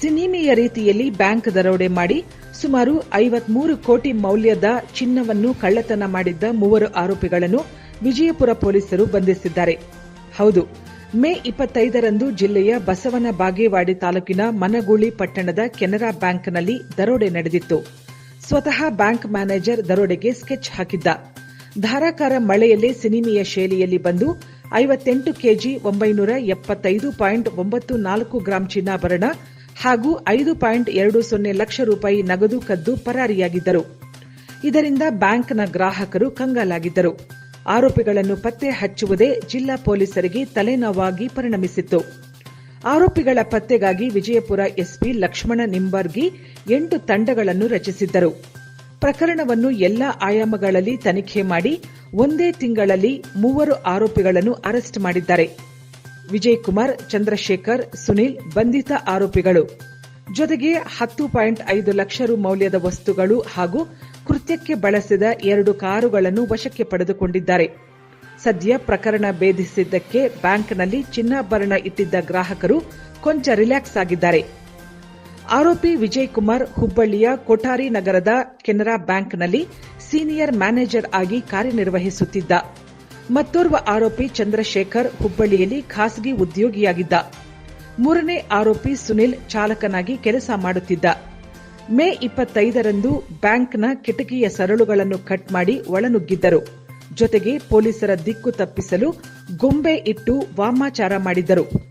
ಸಿನಿಮೀಯ ರೀತಿಯಲ್ಲಿ ಬ್ಯಾಂಕ್ ದರೋಡೆ ಮಾಡಿ ಸುಮಾರು ಐವತ್ಮೂರು ಕೋಟಿ ಮೌಲ್ಯದ ಚಿನ್ನವನ್ನು ಕಳ್ಳತನ ಮಾಡಿದ್ದ ಮೂವರು ಆರೋಪಿಗಳನ್ನು ವಿಜಯಪುರ ಪೊಲೀಸರು ಬಂಧಿಸಿದ್ದಾರೆ. ಹೌದು, ಮೇ ಇಪ್ಪತ್ತೈದರಂದು ಜಿಲ್ಲೆಯ ಬಸವನ ಬಾಗೇವಾಡಿ ತಾಲೂಕಿನ ಮನಗೂಳಿ ಪಟ್ಟಣದ ಕೆನರಾ ಬ್ಯಾಂಕ್ನಲ್ಲಿ ದರೋಡೆ ನಡೆದಿತ್ತು. ಸ್ವತಃ ಬ್ಯಾಂಕ್ ಮ್ಯಾನೇಜರ್ ದರೋಡೆಗೆ ಸ್ಕೆಚ್ ಹಾಕಿದ್ದ. ಧಾರಾಕಾರ ಮಳೆಯಲ್ಲೇ ಸಿನಿಮೀಯ ಶೈಲಿಯಲ್ಲಿ ಬಂದು ಐವತ್ತೆಂಟು ಕೆಜಿ ಒಂಬೈನೂರ ಎಪ್ಪತ್ತೈದು ಪಾಯಿಂಟ್ ಒಂಬತ್ತು ನಾಲ್ಕು ಗ್ರಾಂ ಚಿನ್ನಾಭರಣ ಹಾಗೂ ಐದು ಪಾಯಿಂಟ್ ಎರಡು ಸೊನ್ನೆ ಲಕ್ಷ ರೂಪಾಯಿ ನಗದು ಕದ್ದು ಪರಾರಿಯಾಗಿದ್ದರು. ಇದರಿಂದ ಬ್ಯಾಂಕ್ನ ಗ್ರಾಹಕರು ಕಂಗಾಲಾಗಿದ್ದರು. ಆರೋಪಿಗಳನ್ನು ಪತ್ತೆ ಹಚ್ಚುವುದೇ ಜಿಲ್ಲಾ ಪೊಲೀಸರಿಗೆ ತಲೆನೋವಾಗಿ ಪರಿಣಮಿಸಿತ್ತು. ಆರೋಪಿಗಳ ಪತ್ತೆಗಾಗಿ ವಿಜಯಪುರ ಎಸ್ಪಿ ಲಕ್ಷ್ಮಣ ನಿಂಬರ್ಗಿ ಎಂಟು ತಂಡಗಳನ್ನು ರಚಿಸಿದ್ದರು. ಪ್ರಕರಣವನ್ನು ಎಲ್ಲಾ ಆಯಾಮಗಳಲ್ಲಿ ತನಿಖೆ ಮಾಡಿ ಒಂದೇ ತಿಂಗಳಲ್ಲಿ ಮೂವರು ಆರೋಪಿಗಳನ್ನು ಅರೆಸ್ಟ್ ಮಾಡಿದ್ದಾರೆ. ವಿಜಯ್ ಕುಮಾರ್ ಚಂದ್ರಶೇಖರ್, ಸುನೀಲ್ ಬಂಧಿತ ಆರೋಪಿಗಳು. ಜೊತೆಗೆ ಹತ್ತು ಪಾಯಿಂಟ್ ಐದು ಲಕ್ಷ ರು ಮೌಲ್ಯದ ವಸ್ತುಗಳು ಹಾಗೂ ಕೃತ್ಯಕ್ಕೆ ಬಳಸಿದ ಎರಡು ಕಾರುಗಳನ್ನು ವಶಕ್ಕೆ ಪಡೆದುಕೊಂಡಿದ್ದಾರೆ. ಸದ್ಯ ಪ್ರಕರಣ ಭೇದಿಸಿದ್ದಕ್ಕೆ ಬ್ಯಾಂಕ್ನಲ್ಲಿ ಚಿನ್ನಾಭರಣ ಇಟ್ಟಿದ್ದ ಗ್ರಾಹಕರು ಕೊಂಚ ರಿಲ್ಯಾಕ್ಸ್ ಆಗಿದ್ದಾರೆ. ಆರೋಪಿ ವಿಜಯ್ ಕುಮಾರ್ ಹುಬ್ಬಳ್ಳಿಯ ಕೊಠಾರಿ ನಗರದ ಕೆನರಾ ಬ್ಯಾಂಕ್ನಲ್ಲಿ ಸೀನಿಯರ್ ಮ್ಯಾನೇಜರ್ ಆಗಿ ಕಾರ್ಯನಿರ್ವಹಿಸುತ್ತಿದ್ದ. ಮತ್ತೋರ್ವ ಆರೋಪಿ ಚಂದ್ರಶೇಖರ್ ಹುಬ್ಬಳ್ಳಿಯಲ್ಲಿ ಖಾಸಗಿ ಉದ್ಯೋಗಿಯಾಗಿದ್ದ. ಮೂರನೇ ಆರೋಪಿ ಸುನಿಲ್ ಚಾಲಕನಾಗಿ ಕೆಲಸ ಮಾಡುತ್ತಿದ್ದ. ಮೇ ಇಪ್ಪತ್ತೈದರಂದು ಬ್ಯಾಂಕ್ನ ಕಿಟಕಿಯ ಸರಳುಗಳನ್ನು ಕಟ್ ಮಾಡಿ ಒಳನುಗ್ಗಿದ್ದರು. ಜೊತೆಗೆ ಪೊಲೀಸರ ದಿಕ್ಕು ತಪ್ಪಿಸಲು ಗೊಂಬೆ ಇಟ್ಟು ವಾಮಾಚಾರ ಮಾಡಿದ್ದರು.